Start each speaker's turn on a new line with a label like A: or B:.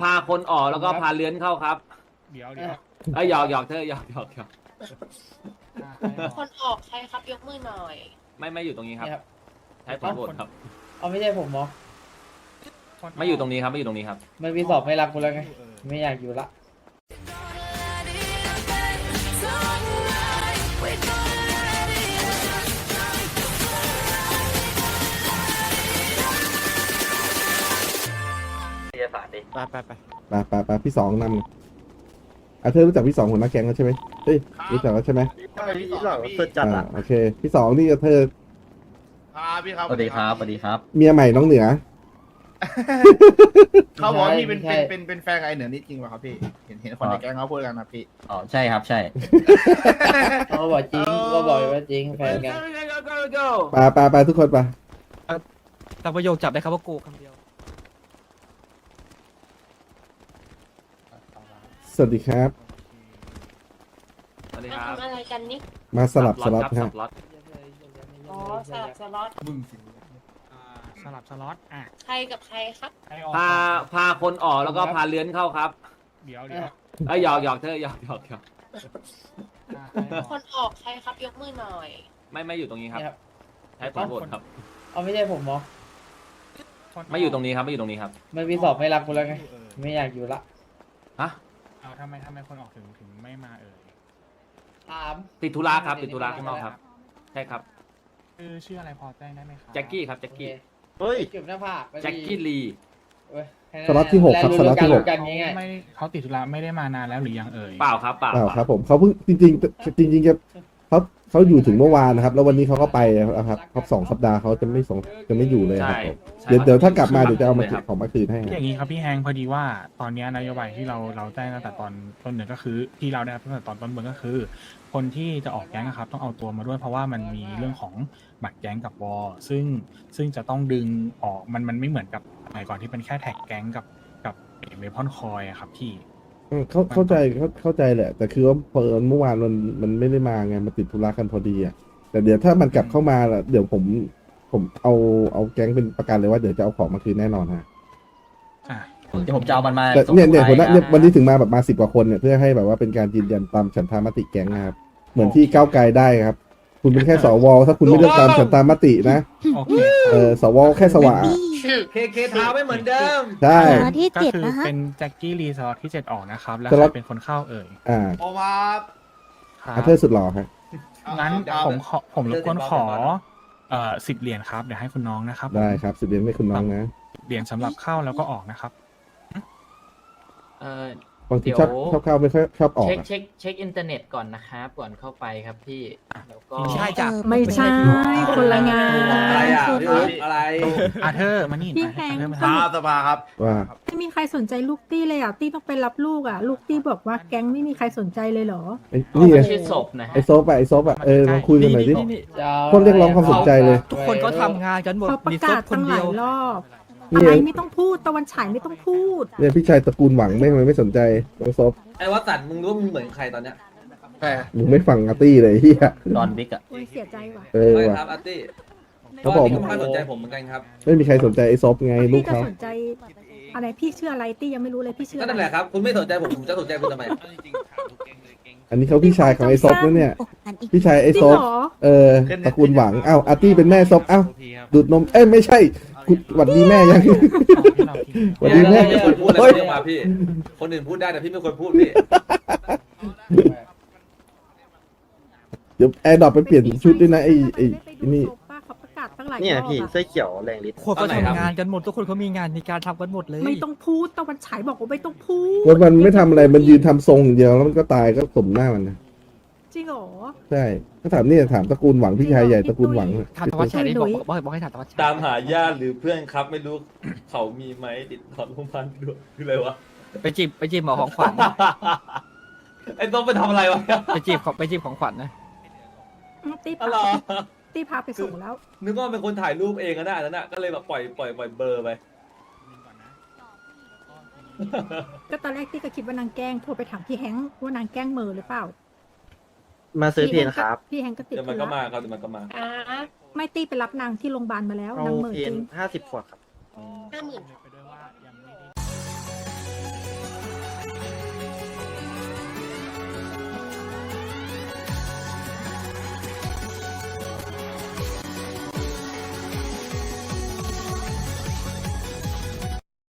A: พาคนออกแล้วก็พาเลื้อนเข้าครับ
B: เดี๋ยวเดี๋ยว
A: เอ้ยหยอกหยอกเธอหยอกหยอกหยอก
B: อ่าใครออก
C: คนออกใครครับยกมือหน่อย
A: ไม่ไม่อยู่ตรงนี้ครับ
D: เนี่ยครับ
A: ใช้ผลโหวตครับ
D: เอาไม่ใช่ผมเหรอ
B: คน
A: ไม่อยู่ตรงนี้ครับไม่อยู่ตรงนี้ครับ
D: มันมีสอบไม่รักกูแล้วไง
B: เออ
D: ไม่อยากอยู่ละ
E: ไปไปไป
F: ไปไปไปพี่สองนำอะเธอรู้จักพี่สองหัวหน้าแก๊งแล้วใช่ไหมเฮ้ยรู้จักแล้วใช่ไหม
E: พี่หลังสุดจัด
F: อ่า
E: อะ
F: โอเค พี่สองนี่เธอ
G: ครับพี่ครับ
E: สวัสดีครับสวัสดีครับ
F: เมียใหม่น้องเหนือ
G: เขาบอกว่าพี่เป็น
D: ไม่
G: เป็น
D: ใช่
G: เป็นเป็นแฟนกับไอ้เหนือนี่จริงป่ะครับพี่เห็นเห็นคนในแก๊งเขาพูดกันนะพี่
E: อ๋อใช่ครับใช่
D: เขาบอกจริง
G: เออ
D: ก็บอกว่าจริงแฟนกัน
F: ไปไปไปทุกคนไป
E: แต่ประโยคจับได้ครับว่ากูคำเดียว
F: สวัสดีครับ
A: สวัสดี
C: มา
A: ครับ
C: ทำอะไรกันนี่
F: มาสลับสล็อต
A: ค
F: ค
A: รั
F: รั
A: บบสล็อต
C: อ๋อสลับสล็อต
B: อ่าสลับสล็อตอะ
C: ใครกับใครครับ
B: ใครออก
A: พาพาคนออกแล้วก็พาเลื้อนเข้าครับ
B: เดี๋ยวเดี๋ยว
A: เอ้ยหยอกหยอกเธอหยอกหยอกหยอก
B: อ่าใครออก
C: คนออกใครครับยกมือหน่อย
A: ไม่ไม่อยู่ตรงนี้ครับ
D: เนี่ยครับ
A: ใช้ผลโหวตครับ
D: เอาไม่ใช่ผมเหรอ
B: คน
A: ไม่อยู่ตรงนี้ครับไม่อยู่ตรงนี้ครับ
D: มันมีสอบไม่รักกูแล้วไง
B: เออ
D: ไม่อยากอยู่ละ
A: ฮะ
B: เอาทำไมทำไมคนออกถึงถึงไม่มาเอ่ย
D: ถาม
A: ติดธุระครับติดธุระข้างนอกครับ ใช่ครับ
B: ชื่อชื่ออะไรพอแจ้งได้ไหมครับ
A: แจ็คกี้ครับแจ็คกี้
E: เฮ้ย
D: จุบหน้าผาก
A: แจ็คกี้ลี
D: เว้ยแค่นั้น
F: สล็อตที่หกครับ
D: แล
F: สล็อตที่หก
D: รู้กันง่าย
B: ไม่เขาติดธุระไม่ได้มานานแล้วหรือยังเอ่ย
A: เปล่าครับเปล่า
F: อ้าวครับผมเขาเพิ่งจริงๆจริงจริงๆจะ เขาเขาอยู่ถึงเมื่อวานนะครับ แล้ววันนี้เขาก็ไปแล้วครับครบสองสัปดาห์เขาจะไม่ส่งจะไม่อยู่เลยค
A: ใช่
F: รับผม
A: ใช่
F: เดี๋ยวเดี๋ยวถ้ากลับมาเดี๋ยวจะเอามา
A: เลยครับ
F: ของมาคืนให้
B: อย่างนี้ครับพี่แฮงพอดีว่าตอนนี้นโยบายที่เราเราแจ้งตั้งแต่ตอนต้นเดือนก็คือที่เราได้รับตั้งแต่ตอนต้นเดือนก็คือ คนที่จะออกแก๊งนะครับ ต้องเอาตัวมาด้วยเพราะว่ามันมีเรื่องของบัตรแก๊งกับวอลซึ่งซึ่งจะต้องดึงออกมันมันไม่เหมือนกับสมัยก่อนที่เป็นแค่แท็กแก๊งกับกับเวพอนคอยอะครับพี่
F: อืมเข้าเข้าใจเข้าเข้าใจแหละ แต่คือว่าเปิดเมื่อวานมันมันไม่ได้มาไงมันติดธุระกันพอดีอะแต่เดี๋ยวถ้ามันกลับเข้ามาล่ะเดี๋ยวผม ผมเอาเอาแก๊งเป็นประกันเลยว่าเดี๋ยวจะเอาของมาคืนแน่นอนฮะ
B: อะ
E: เดี๋ยวผมจะเอามันมา
F: แต่
E: ส่ง
F: เนี่ยเนี่ย
E: ให้
F: หัวหน้าะเนี่ยวันนี้ถึงมาแบบมาสิบกว่าคนเนี่ยเพื่อให้แบบว่าเป็นการยืนยันตามฉันทามติแก๊งนะครับเหมือนที่ก้าวไกลได้ครับ คุณเป็นแค่สวถ้าคุณไม่เลือกตามฉันทามตินะ
B: โอเค
F: เออสวแค่สวะ
A: เคเคเท้าไม่เหมือนเดิม
F: ใช่
H: สล็อตที่
B: ก็
H: เจ็ด
B: คือ
H: นะฮะ
B: เป็นแจ็คกี้รีสอร์ทที่เจ็ดออกนะครับ แล้ว
F: สล็อต
B: ใครเป็นคนเข้าเอ่ย
F: อ่า
G: โอมา
B: ครับ
F: อาเธอร์สุดหล่อครับ
B: งั้น
G: เอา
B: ผมขอผมรบกวน
A: เดี๋ยว
B: ขอเอ่อสิบเหรียญครับเดี๋ยวให้คุณน้องนะครับ
F: ได้ครับสิบเดือนไม่คุณน้องนะ
B: เหรียญสำหรับเข้าแล้วก็ออกนะครับ
I: เอ่อ บา
F: งที
I: เดี๋ยว
F: ชอบชอบเข้าไม่ค่อยชอบออก
I: เช็ค
F: อะ
I: เช็คเช็คอินเทอร์เน็ตก่อนนะครับ ก่อนเข้าไปครับพี่แล้วก็
E: ใช่จ้ะ
H: ไม่ใช่คนละงาน
A: อะไรอะพี่อุ๊บอะไร
B: อาเธอร์มานี่
H: พี่
B: อา
H: แฮง
B: เธอร์มา
G: ค
B: ทา
G: รับสภาครับ
F: ว่า
H: ไม่มีใครสนใจลูกตี้เลยอะ ตี้ต้องไปรับลูกอะ ลูกตี้บอกว่าแก๊งไม่มีใครสนใจเลยเหรอ
F: ไอ้นี่ไง
I: ชื่อศพนะฮะ
F: ไอ้โซฟอะไอ้โซฟอะเออมาคุยกันหน่อยดิ
D: จะอา
F: คนเรียกร้องความสนใจเลย
E: ทุกคนเขาทำงานกันหมด
H: เขาประ
E: มี
H: กา
E: ซ
H: ศ
E: บคน
H: ตั้งห
E: เดี
H: ลา
E: ยว
H: ยรอบ
F: นี่
H: อะไรไม่ต้องพูดตะวันฉายไม่ต้องพูด
F: เนี่ยพี่ชายตระกูลหวังไม่ทำไมไม่สนใจน้องโซฟ
A: ไอ้วัสันต์มึงรู้ว่ามึงเหมือนใครตอนเนี้ย
F: มึงไม่ฟังอาร์ตี้เลยเฮีย
E: ดอนบิ๊กอะ
H: โอ้ยเสียใจว่ะ
F: เออ
A: ใช่
F: ว่ะ
A: ครับอาร์ตี้
F: ครับผม
A: ก็ไม่ค่อยสนใจผมเหมือนกันครับ
F: ไม่มีใครสนใจไอ้โซฟไงลู
H: พี่
F: ก
H: จะ
F: เขา
H: สนใจ อะไรพี่ชื่ออะไรตี้ยังไม่รู้เลยพี่ชื่อ
A: ก็
H: อะไร
A: นั่นแหละครับคุณไม่สนใจผมผมจะสนใจคุณทำไม
F: อันนี้เขาพี่ชายของไอ้โซฟนะเนี่ย พี่ชายไอ้
H: จริ
F: โซ
H: ง
F: ฟ
H: เหรอ
F: เออตระกูลหวังอ้าวอาร์ตี้เป็นแม่โซฟอ้าวดูดนมเอ้ยไม่ใช่ คุณหวัดดีแม่ยัง
B: เอาที่เราพิมพ์
F: สวัสดีแม่
A: พี่ไม่ควรพูดอะไร
F: เฮ้ย
A: เรื่องมาพี่ คนอื่นพูดได้แต่พี่ไม่ควรพูดพี่
F: เดี๋ยวแอร์ดรอปไปเปลี่ยนชุดด้วยนะไอ้ไอ้ไอ้นี่
H: ป้าเขาประกาศตั้งหลาย
E: เนี่ย
H: รอบ
E: พี่
H: อะ
E: เสื้อเขียวแรงฤทธิ์คน
A: ตอ
E: ก็
A: นไหนครับ
E: ทำงานกันหมดทุกคนเขามีงานมีการทำกันหมดเลย
H: ไม่ต้องพูดตะวันฉายบอกว่าไม่ต้องพูด
F: วันมันไม่ทำอะไรมันยืนทำทรงอย่างเดียวแล้วมันก็ตายก็สมหน้ามันนะ
H: จ ริงเหรอ
F: ใช่ถ้าถามเนี่ยถามตระกูลหวังพี่ชายใหญ่ตระกูลหวัง
E: ถามตะวันฉายนี่
H: พี่
E: บ
H: ตุ้
E: อก
H: ย
E: บอกบอกให้ถามตะวันฉาย
A: ตามหาญาติหรือเพื่อนครับไม่รู้เขามีไหมติดต่อโรงพยาบาลด้วยคืออะไรวะ
E: ไปจีบไปจีบหมอของขวัญ
A: ไอ้ต้องไปทำอะไรวะ
E: ไปจีบของไปจีบของขวัญนะ
H: อืมตี้
A: อ๋อ
H: พา
A: เหรอ
H: ตี้พาไปส่งแล้ว
A: นึกว่าเป็นคนถ่ายรูปเองอะนะอันนั้นอะก็เลยแบบปล่อยปล่อยปล่อยเบลอร์ไป
H: ก็ตอนแรกตี้ก็คิดว่านางแกล้งโทรไปถามพี่แฮงค์ว่านางแกล้งเหมอหรือเปล่า
E: มาซื้อเพียนครับ
H: พี่แฮงค์ก็ติด
A: เดี๋ยวมัน
H: ธุ
A: ก็
H: ระ
A: มาครับเดี๋ยวมันก็มา
C: อ่า
H: ไม่ตี้ไปรับนางที่โรงพยาบาลมาแล้ว
E: เอา
H: นางเหมอ
E: เพีย
H: จ
E: น
H: ริง
E: ห้าสิบขวดครับ
C: ห้าหมื่น